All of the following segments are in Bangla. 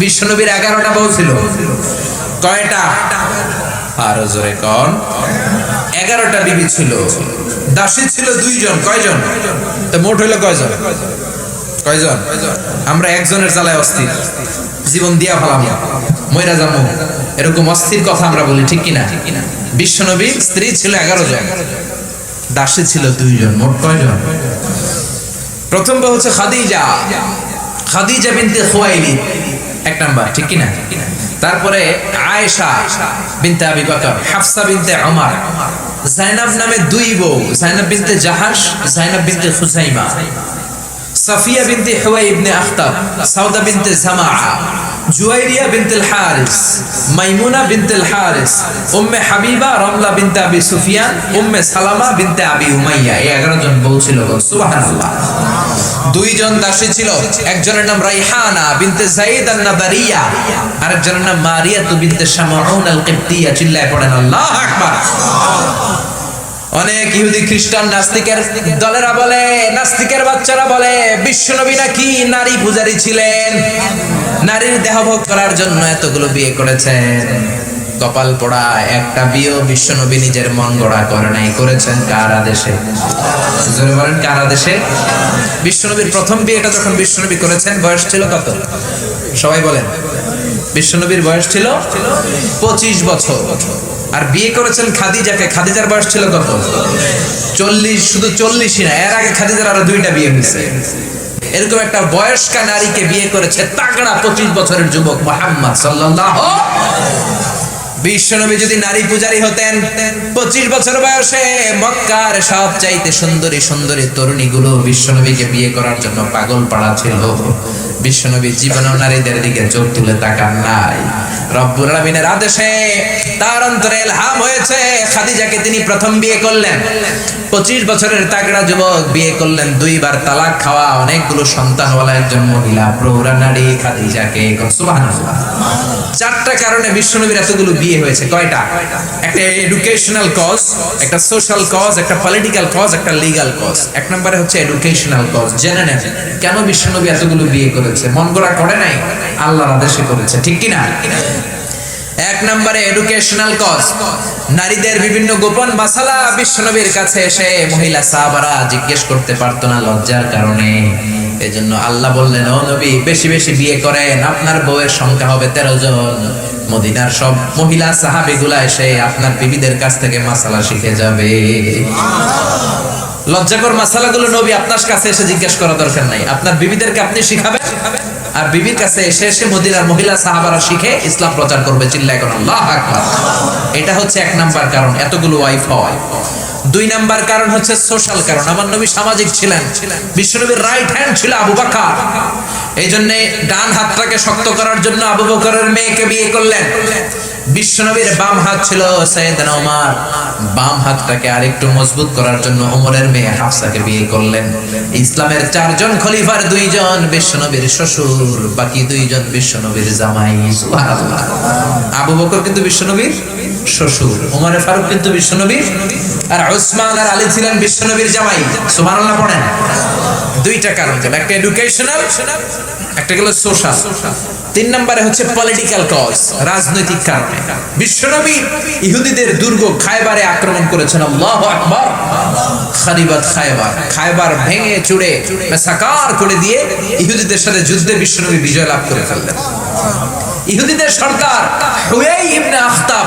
বিশ্বনবীর এগারোটা বউ ছিল। কয়টা? আরও জোরে কন। এগারোটা বিবি ছিল। দাসী ছিল দুইজন। কয়জন? তো মোট হইল কয়জন? কয়জন? আমরা একজনের জ্বালায় অস্থির। জীবন দিয়া ফেলাম। ময়রা যাব এরকম অস্থির কথা আমরা বলি, ঠিক কিনা? বিশ্বনবীর স্ত্রী ছিল এগারো জন। দাসী ছিল দুইজন। মোট কয়জন? প্রথম বউ হচ্ছে খাদিজা। খাদিজা বিনতে খুয়াইলি। এক নাম্বার, ঠিক কিনা? তারপরে আয়েশা বিনতে আবি বকর হাফসা বিনতে ওমর জাইনাব নামে দুই বউ, জাইনাব বিনতে জাহাশ, জাইনাব বিনতে খুজাইমা, সাফিয়া বিনতে হুয়াই ইবনে আখতাব, সাউদা বিনতে জামাআ, জুয়াইরিয়া বিনতে হারিস মাইমুনা বিনতে হারিস উম্মে হাবিবা রমলা বিনতে আবি সুফিয়ান, উম্মে সালামা বিনতে আবি উমাইয়া। এই 11 জন বউ ছিল সুবহানাল্লাহ। দুইজন দাসী ছিল। একজনের নাম রাইহানা বিনতে জাইদ আন-নাবারিয়া। আরেকজনের নাম মারিয়া তু বিনতে শামাউন আল-কিবতিয়া। চিল্লায় পড়েন, আল্লাহু আকবার। অনেক ইহুদি খ্রিস্টান নাস্তিকের দলেরা বলে, নাস্তিকের বাচ্চারা বলে, বিশ্বনবী নাকি নারী পূজারী ছিলেন? নারীর দেহভোগ করার জন্য এতগুলো বিয়ে করেছেন। কপাল পোড়া একটা বিয়েও বিশ্বনবী নিজের মন গড়া করে নাই, করেছেন কার আদেশে বলেন, কার আদেশে বিশ্বনবীর প্রথম বিয়েটা যখন বিশ্বনবী করেছেন, বয়স ছিল কত? সবাই বলেন। বিশ্বনবীর বয়স ছিল পঁচিশ বছর। আর বিয়ে করেছেন খাদিজাকে, খাদিজার বয়স ছিল কত? চল্লিশ, শুধু চল্লিশই না, এর আগে খাদিজার আরও দুইটা বিয়ে হয়েছে। এরকম একটা বয়স্কা নারীকে বিয়ে করেছে তাগড়া পঁচিশ বছরের যুবক মোহাম্মদ সাল্লাহ বিশ্বনবী যদি নারী পূজারী হতেন, পঁচিশ বছর বয়সে মক্কার সব চাইতে সুন্দরী সুন্দরী তরুণীগুলো বিশ্বনবীকে বিয়ে করার জন্য পাগল পাড়া ছিল। বিশ্বনবী জীবন নারীদের দিকে চোখ তুলে তাকান নাই। রব্বুল আলামিনের আদেশে তার অন্তরে এলহাম হয়েছে, খাদিজাকে তিনি প্রথম বিয়ে করলেন। পঁচিশ বছরের তাগড়া যুবক বিয়ে করলেন, দুইবার তালাক খাওয়া, অনেকগুলো সন্তানওয়ালা একজন মহিলা প্রৌরা নারী খাদিজাকে চারটা কারণে বিশ্বনবীর এতগুলো বিয়ে হয়েছে, কয়টা? একটা এডুকেশনাল কজ একটা সোশ্যাল কজ একটা পলিটিক্যাল কজ একটা লিগাল কজ এক নম্বরে হচ্ছে এডুকেশনাল কজ জেনে নেন, কেন বিশ্বনবী এতগুলো বিয়ে করেছে, মন গড়া করে নাই, আল্লাহর আদেশে করেছে, ঠিক কি না এক নম্বরে এডুকেশনাল কজ নারীদের বিভিন্ন গোপন মাসালা বিশ্বনবীর কাছে এসে মহিলা সাহাবারা জিজ্ঞেস করতে পারতো না লজ্জার কারণে। এজন্য আল্লাহ বললেন, ও নবী, বেশি বেশি বিয়ে করেন, আপনার বউয়ের সংখ্যা হবে তেরো জন। মদিনার সব মহিলা সাহাবিগুলা এসে আপনার বিবিদের কাছ থেকে মাসালা শিখে যাবে। লজ্জাকর মাসালাগুলো নবী আপনার কাছে এসে জিজ্ঞেস করা দরকার নাই। আপনার বিবিদেরকে আপনি শিখাবেন, আর বিবির কাছে এসে এসে মদিনার মহিলা সাহাবারা শিখে ইসলাম প্রচার করবে আল্লাহ আকবার। এটা হচ্ছে এক নাম্বার কারণ, এতগুলো ওয়াইফ হয়। দুই নাম্বার কারণ হচ্ছে সোশ্যাল কারণ। আমার নবী সামাজিক ছিলেন, বিশ্বনবীর রাইট হ্যান্ড ছিল আবু বাকার। এই জন্য ডান হাতটাকে শক্ত করার জন্য আবু বকরের মেয়েকে বিয়ে করলেন। বিশ্বনবীর বাম হাত ছিল সৈয়দনা ওমর বাম হাতটাকে আরেকটু মজবুত করার জন্য ওমরের মেয়ে হাফসাকে বিয়ে করলেন। ইসলামের চারজন খলিফার দুইজন বিশ্বনবীর শ্বশুর, বাকি দুইজন বিশ্বনবীর জামাই। সুবহানাল্লাহ। আবু বকর কিন্তু বিশ্বনবীর শ্বশুর ওমর ফারুক কিন্তু বিশ্বনবীর, আর উসমান আর আলী ছিলেন বিশ্বনবীর জামাই। সুবহানাল্লাহ পড়েন? দুইটা কারণ গেল একটা এডুকেশনাল একটা গেল সোশ্যাল তিন নম্বরে হচ্ছে পলিটিক্যাল কজ রাজনৈতিক কারণে। বিশ্বনবী ইহুদিদের দুর্গ খায়বারে আক্রমণ করেছেন, আল্লাহু আকবার। খারিবাত খায়বার খায়বার ভেঙে চুড়ে মেসাকার করে দিয়ে ইহুদিদের সাথে যুদ্ধে বিশ্বনবী বিজয় লাভ করে ফেললেন। ইহুদিদের সরকার হুয়াই ইবনে আখতাব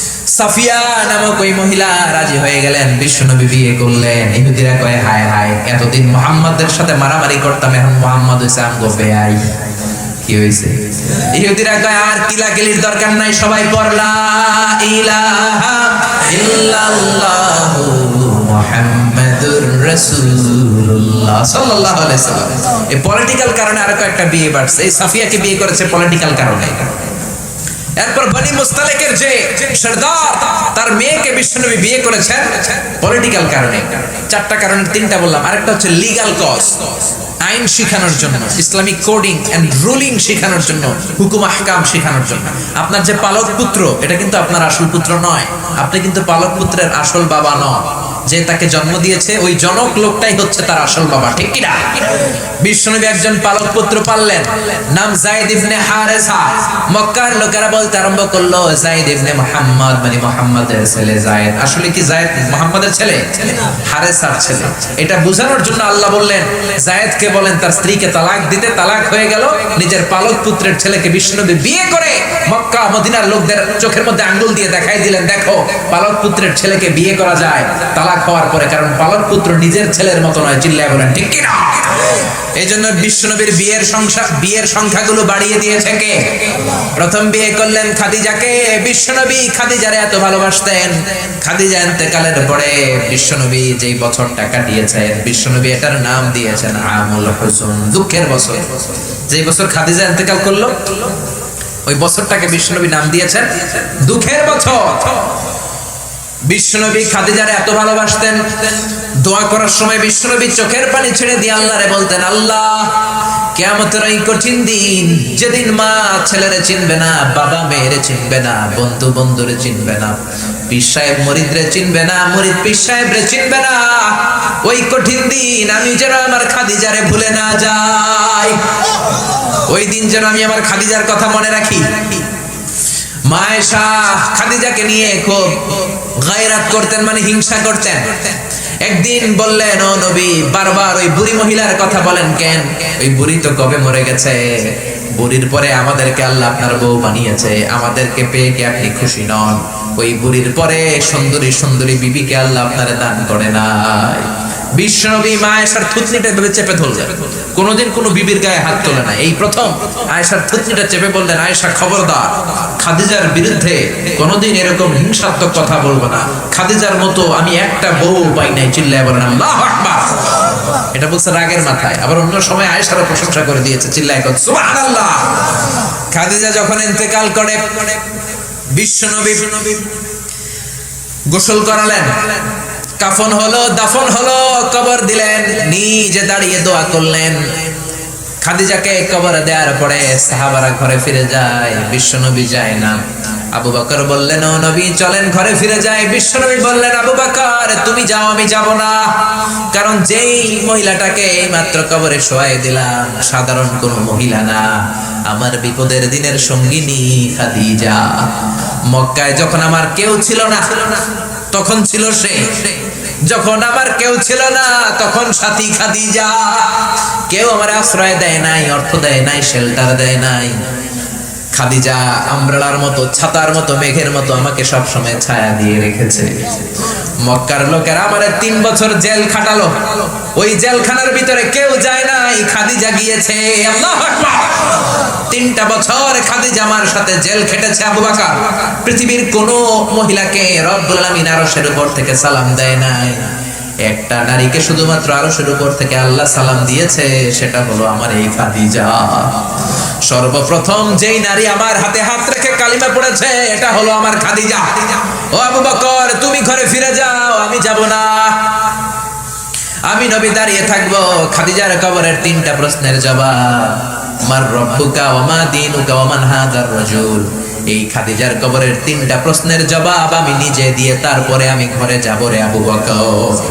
সাফিয়া নামক ওই মহিলা রাজি হয়ে গেলেন বিয়ে করলেন। ইহুদিরা কয়ে, হায় হায়, এতদিন মোহাম্মদের সাথে মারামারি করতাম, এখন মোহাম্মদ কি হয়েছে ইহুদিরা আর দরকার নাই, সবাই পড়লা এই পলিটিক্যাল কারণে আরও একটা বিয়ে বাড়ছে। এই সাফিয়াকে বিয়ে করেছে পলিটিক্যাল কারণে। এরপর বনি মুস্তালেকের যে সর্দার, তার মেয়েকে বিশ্বনবী বিয়ে করেছেন পলিটিক্যাল কারণে। চারটা কারণে তিনটা বললাম। আরেকটা হচ্ছে লিগ্যাল কজ আইন শিখানোর জন্য, ইসলামিক কোডিং এন্ড রুলিং শিখানোর জন্য, হুকুম আহকাম শিখানোর জন্য। আপনার যে পালক পুত্র, এটা কিন্তু আপনার আসল পুত্র নয়। আপনি কিন্তু পালক পুত্রের আসল বাবা নন। যে তাকে জন্ম দিয়েছে, ওই জনক লোকটাই হচ্ছে তার আসল বাবা, ঠিক কিনা বিশ্বনবী একজন পালক পুত্র পাললেন, নাম জাইদ ইবনে হারেসা। মক্কার লোকেরা বলতে আরম্ভ করল, জাইদ ইবনে মুহাম্মদ মানে মুহাম্মাদের ছেলে জায়েদ আসলে কি জায়েদ মুহাম্মাদের ছেলে? হারেসার ছেলে। এটা বোঝানোর জন্য আল্লাহ বললেন জায়েদকে বলেন, তার স্ত্রীকে তালাক দিতে, তালাক হয়ে গেল, নিজের পালক পুত্রের ছেলেকে বিশ্বনবী বিয়ে করে মক্কা মদিনার লোকদের চোখের মধ্যে আঙ্গুল দিয়ে দেখাই দিলেন, দেখো, পালক পুত্রের ছেলেকে বিয়ে করা যায়, তালাক হওয়ার পরে, কারণ পালক পুত্র নিজের ছেলের মতো নয় চিল্লায় বলেন, ঠিক কিনা? এই জন্য বিশ্বনবীর বিয়ের সংখ্যা বিয়ের সংখ্যাগুলো বাড়িয়ে দিয়েছে কে? প্রথম বিয়ে করলেন খাদিজাকে, বিশ্বনবী খাদিজারে এত ভালোবাসতেন। খাদিজা ইন্তেকালের পরে বিশ্বনবী যেই বছরটা কাটিয়েছেন, বিশ্বনবী এটার নাম দিয়েছেন আমুল হুসুন, দুঃখের বছর। যেই বছর খাদিজা ইন্তেকাল করল, ওই বছরটাকে বিশ্বনবী নাম দিয়েছেন, দুঃখের বছর। বিশ্বনবী খাদিজারে এত ভালোবাসতেন। দোয়া করার সময় বিশ্বনবী চোখের পানি ছেড়ে দিয়ে আল্লাহরে বলতেন, আল্লাহ কেমতের এই কঠিন দিন, যেদিন মা ছেলেরে চিনবে না, বাবা মেয়েরে চিনবে না, বন্ধু বন্ধুরে চিনবে না মরিদরে চিনবে না, মরিদ চিনবে না, ওই কঠিন দিন আমি যেন আমার খাদিজারে ভুলে না যাই। ওই দিন যেন আমি আমার খাদিজার কথা মনে রাখি। খাদিজাকে নিয়ে খুব গায়রাত করতেন মানে হিংসা করতেন। একদিন বললেন, ও নবী, বারবার ওই বুড়ি মহিলার কথা বলেন কেন? ওই বুড়ি তো কবে মরে গেছে? বুড়ির পরে আমাদেরকে আল্লাহ আপনার বউ বানিয়েছে। আমাদেরকে পেয়ে কি আপনি খুশি নন? ওই বুড়ির পরে সুন্দরী সুন্দরী বিবিকে আল্লাহ আপনারে দান করে নাই। বিশ্বনবী মা আয়েশার থুতনিটা ভেবে চেপে ধরলেন। কোনোদিন কোনো বিবির গায়ে হাত তোলে না এই প্রথম আয়েশার থুতনিটা চেপে বললেন, আয়েশা, খবরদার, খাদিজার বিরুদ্ধে কোনোদিন এরকম হিংসাত্মক কথা বলব না। খাদিজার মতো আমি একটা বউ পাই নাই, চিল্লায় বলেন, আল্লাহ আকবার। এটা বলছে রাগের মাথায়। আবার অন্য সময় আয়েশারও প্রশংসা করে দিয়েছে, চিল্লায় কর সুবহানাল্লাহ। খাদিজা যখন ইন্তেকাল করে, বিশ্বনবী গোসল করালেন। কাফন হলো, দাফন হলো, কবর দিলেন, নিজে দাঁড়িয়ে দোয়া করলেন। খাদিজাকে কবর দেওয়ার পরে সাহাবারা ঘরে ফিরে যায়, বিশ্বনবী যায় না। আবু বকর বললেন, ও নবী, চলেন ঘরে ফিরে যায় বিশ্বনবী বললেন, আবু বকর, তুমি যাও, আমি যাব না। কারণ যেই মহিলাটাকে মাত্র কবরে শোয়াই দিলাম, সাধারণ কোনো মহিলা না। আমার বিপদের দিনের সঙ্গিনী খাদিজা। মক্কায় যখন আমার কেউ ছিল না, তখন ছিল সে। যখন আমার কেউ ছিল না, তখন সাথী খাদিজা কেউ আমার আশ্রয় দেয় নাই, অর্থ দেয় নাই শেল্টার দেয় নাই। খাদিজা আমরালার মতো, ছাতার মতো, মেঘের মতো আমাকে সব সময় ছায়া দিয়ে রেখেছে। মক্কার লোকেরা আমার তিন বছর জেল খাটালো। ওই জেলখানার ভিতরে কেউ যায় নাই, খাদিজা গিয়েছে। আল্লাহু তিনটা বছর খাদিজা আমার সাথে জেল খেটেছে আবু বাকার। পৃথিবীর কোন মহিলাকে রব্বুল আলামিন উপর থেকে সালাম দেয় নাই। একটা নারীকে শুধুমাত্র আরশের উপর থেকে আল্লাহ সালাম দিয়েছে, সেটা হলো আমার এই খাদিজা। সর্বপ্রথম যেই নারী আমার হাতে হাত রেখে কালিমা পড়েছে, এটা হলো আমার খাদিজা। ও আবু বকর, তুমি ঘরে ফিরে যাও, আমি যাব না। নবী দাঁড়িয়ে থাকব। খাদিজার কবরের তিনটা প্রশ্নের জবাব। মার রব্বুকা ওমা দিনুকা ওমান হাদার রাজুল। এই খাদিজার কবরের তিনটা প্রশ্নের জবাব আমি নিজে দিয়ে তারপরে আমি ঘরে যাব রে আবু বকর।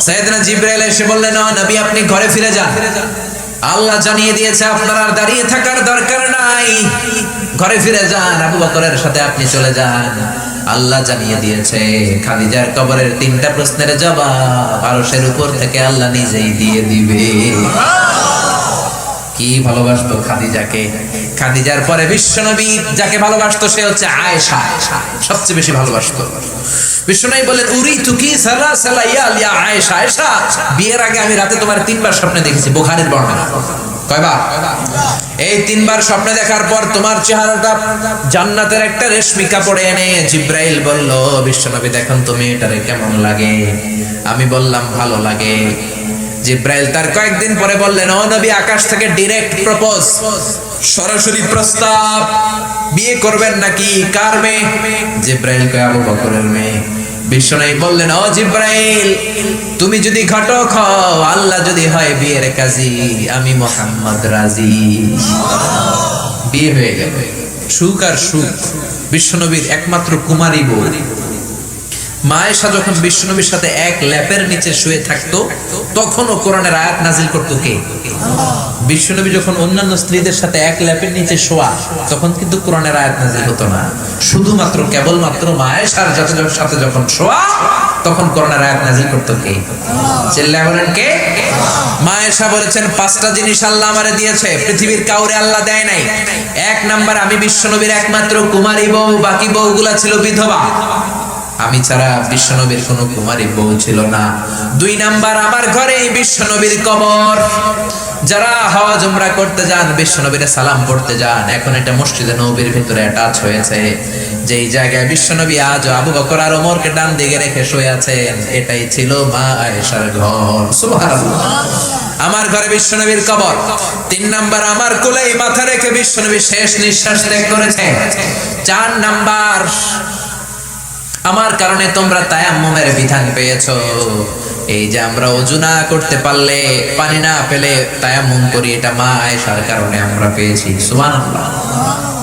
সাইয়েদনা জিব্রাইল এসে বললেন "ও নবী, আপনি ঘরে ফিরে যান। আল্লাহ জানিয়ে দিয়েছে, আপনার আর দাঁড়িয়ে থাকার দরকার নাই। ঘরে ফিরে যান, আবু বকরের সাথে আপনি চলে যান। আল্লাহ জানিয়ে দিয়েছে, খাদিজার কবরের তিনটা প্রশ্নের জবাব আরশের উপর থেকে আল্লাহ নিজেই দিয়ে দিবে। কি ভালোবাসতো খাদিজাকে? খাদিজার পরে বিশ্বনবী যাকে ভালোবাসতো সে হচ্ছে আয়েশা। সবচেয়ে বেশি ভালোবাসতো। বিশ্বনবী বলেন উরি তুকি সালা সালা ইয়া ইয়া আয়েশা? আয়েশা, বিয়ের আগে আমি রাতে তোমার তিনবার স্বপ্নে দেখেছি, বুখারীর বর্ণনা। কয়বার? এই তিনবার স্বপ্নে দেখার পর তোমার চেহারাটা জান্নাতের একটা রেশমি কাপড়ে এনে জিব্রাইল বলল, বিশ্বনবী, দেখুন তুমি, এটারে কেমন লাগে? আমি বললাম, ভালো লাগে। জিব্রাইল তার কয়েকদিন পরে বললেন, ও নবী, আকাশ থেকে ডিরেক্ট প্রপোজ সরাসরি প্রস্তাব, বিয়ে করবেন নাকি? কার মেয়ে? জিব্রাইল কয়, আবু বকরের মেয়ে। বিশ্বনাই বললেন, ও জিব্রাইল, তুমি যদি ঘটক হও, আল্লাহ যদি হয় বিয়ের কাজী, আমি মোহাম্মদ রাজি। বিয়ে হয়ে গেল। সুখ আর সুখ, বিশ্বনবীর একমাত্র কুমারী বউ। মায়েশা যখন বিশ্বনবীর সাথে এক ল্যাপের নিচে শুয়ে থাকতো, তখনও কোরআনের আয়াত নাজিল করতো কে? বিশ্বনবী যখন অন্যান্য স্ত্রীদের সাথে এক ল্যাপের নিচে শোয়া, তখন কিন্তু কোরআনের আয়াত নাজিল হতো না। শুধুমাত্র, কেবলমাত্র মায়েশার যত- সাথে যখন শোয়া, তখন কোরআনের আয়াত নাজিল করতো কে? চিল্লায় বলেন কে? মায়েশা বলেছেন, পাঁচটা জিনিস আল্লাহ আমারে দিয়েছে, পৃথিবীর কাউরে আল্লাহ দেয় নাই। এক নাম্বার, আমি বিশ্বনবীর একমাত্র কুমারী বউ, বাকি বউগুলা ছিল বিধবা। আমি ছাড়া বিশ্বনবীর কোনো কুমারী বউ ছিল না। দুই নাম্বার, আমার ঘরে বিশ্বনবীর কবর। যারা হাওয়া জমরা করতে যান, বিশ্বনবীর সালাম পড়তে যান। এখন এটা মসজিদে নবীর ভিতরে অ্যাটাচ হয়েছে। যেই জায়গায় বিশ্বনবী আজ আবু বকর আর ওমরকে ডান দিকে রেখে শুয়ে আছেন, এটাই ছিল মা আয়েশার ঘর। সুবহানাল্লাহ। আমার ঘরে বিশ্বনবীর কবর। তিন নাম্বার, আমার কোলে মাথা রেখে বিশ্বনবী শেষ নিঃশ্বাস ত্যাগ করেছে। চার নাম্বার আমার কারণে তোমরা তায়াম্মুমের বিধান পেয়েছ। এই যে আমরা অজু না করতে পারলে, পানি না পেলে তায়াম্মুম করি, এটা মা আয়েশার কারণে আমরা পেয়েছি। সুবহানাল্লাহ।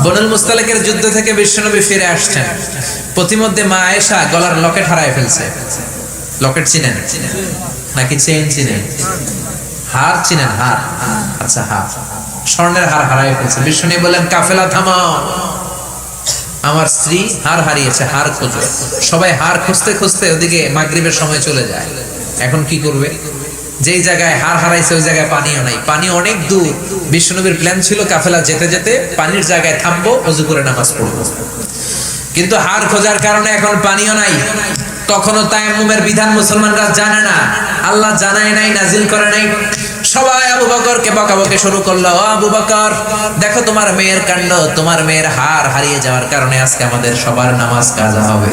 বনুল মুস্তালিকের যুদ্ধ থেকে বিশ্বনবী ফিরে আসছেন। প্রতিমধ্যে মা আয়েশা গলার লকেট হারায় ফেলছে। লকেট চিনেন? নাকি চেইন চিনেন? হার চিনেন? হার। আচ্ছা হার। স্বর্ণের হার হারায় ফেলছে। বিষ্ণু বললেন, কাফেলা, থামাও। আমার স্ত্রী হার হারিয়েছে, হার খোঁজো। সবাই হার খুঁজতে খুঁজতে ওদিকে মাগরিবের সময় চলে যায়। এখন কি করবে? যেই জায়গায় হার হারাইছে, ওই জায়গায় পানিও নাই। পানি অনেক দূর। বিষ্ণুনবীর প্ল্যান ছিল কাফেলা যেতে যেতে পানির জায়গায় থামবো, অজু করে নামাজ পড়ব। কিন্তু হার খোঁজার কারণে এখন পানিও নাই। তখনও তায়াম্মুমের বিধান মুসলমানরা জানে না। আল্লাহ জানায় নাই নাজিল করে নাই। সবাই আবু বকরকে বকাবকে শুরু করল। আবু বকর, দেখো তোমার মেয়ের কাণ্ড, তোমার মেয়ের হার হারিয়ে যাওয়ার কারণে আজকে আমাদের সবার নামাজ কাজা হবে।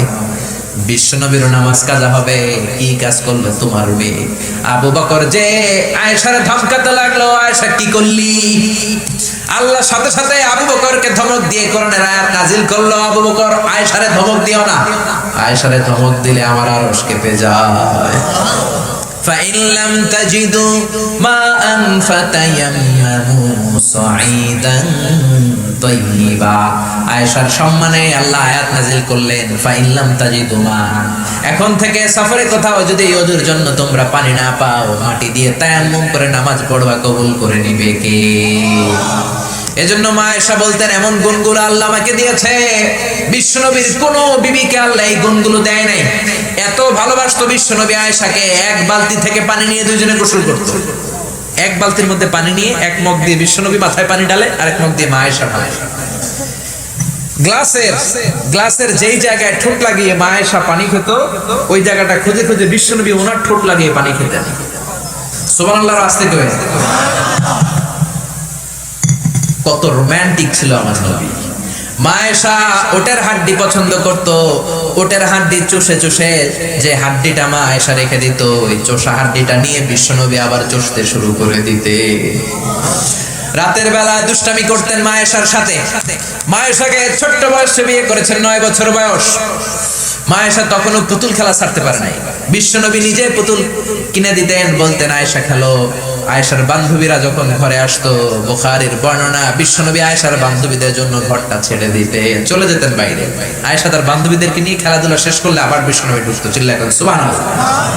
বিশ্বনবীর নামাজ কাজা হবে, কি কাজ করল তোমার মেয়ে? আবু বকর যে আয়েশারে ধমকাতে লাগল, আয়েশা কি করলি? আল্লাহ সাথে সাথে আবু বকরকে ধমক দিয়ে কোরআনের আয়াত নাজিল করল। আবু বকর, আয়েশারে ধমক দিও না। আয়েশারে ধমক দিলে আমার আরশ কেঁপে যায়। فإن لم تجدوا ماء فتيمموا صعيدا طيبا আয়েশার সম্মানে আল্লাহ আয়াত নাজিল করলেন ফাইন লাম তাজিদু মা এখন থেকে সফরে কোথাও যদি এই অজুর জন্য তোমরা পানি না পাও মাটি দিয়ে তায়াম্মুম করে নামাজ পড়বা কবুল করে নিবে কে এজন্য মা এসা বলতেন, এমন গুণগুলো আল্লাহ আমাকে দিয়েছে। বিশ্বনবীর কোন বিবিকে আল্লাহ এই গুণগুলো দেয় নাই। এত ভালোবাসতো বিশ্বনবী আয়েশাকে, এক বালতি থেকে পানি নিয়ে দুজনে গোসল করতো। এক বালতির মধ্যে পানি নিয়ে এক মগ দিয়ে বিশ্বনবী মাথায় পানি ডালে আর এক মগ দিয়ে মা আয়েশা ঢালে। গ্লাসের গ্লাসের যেই জায়গায় ঠোঁট লাগিয়ে মা আয়েশা পানি খেত, ওই জায়গাটা খুঁজে খুঁজে বিশ্বনবী ওনার ঠোঁট লাগিয়ে পানি খেতেন। সুবহানাল্লাহর আসতে কয়ে কত রোমান্টিক ছিল আমার নবী। মায়েশা ওটের হাড্ডি পছন্দ করত, ওটের হাড্ডি চুষে চুষে যে হাড্ডিটা রেখে দিত, ওই হাড্ডিটা নিয়ে বিশ্বনবী আবার চষতে শুরু করে দিতে। রাতের বেলা দুষ্টামি করতেন মায়েশার সাথে। মায়েশাকে ছোট্ট বয়সে বিয়ে করেছেন নয় বছর বয়স। মায়েশা তখনও পুতুল খেলা ছাড়তে পারে নাই। বিশ্বনবী নিজে পুতুল কিনে দিতেন, বলতেন, আয়েশা, খেলো। আয়েশার বান্ধবীরা যখন ঘরে আসতো, বোখারির বর্ণনা বিশ্বনবী আয়েশার বান্ধবীদের জন্য ঘরটা ছেড়ে দিতে চলে যেতেন বাইরে। আয়েশা তার বান্ধবীদেরকে নিয়ে খেলাধুলা শেষ করলে আবার বিশ্বনবী ঢুকতো চিল্লা এখন সুবহানাল্লাহ।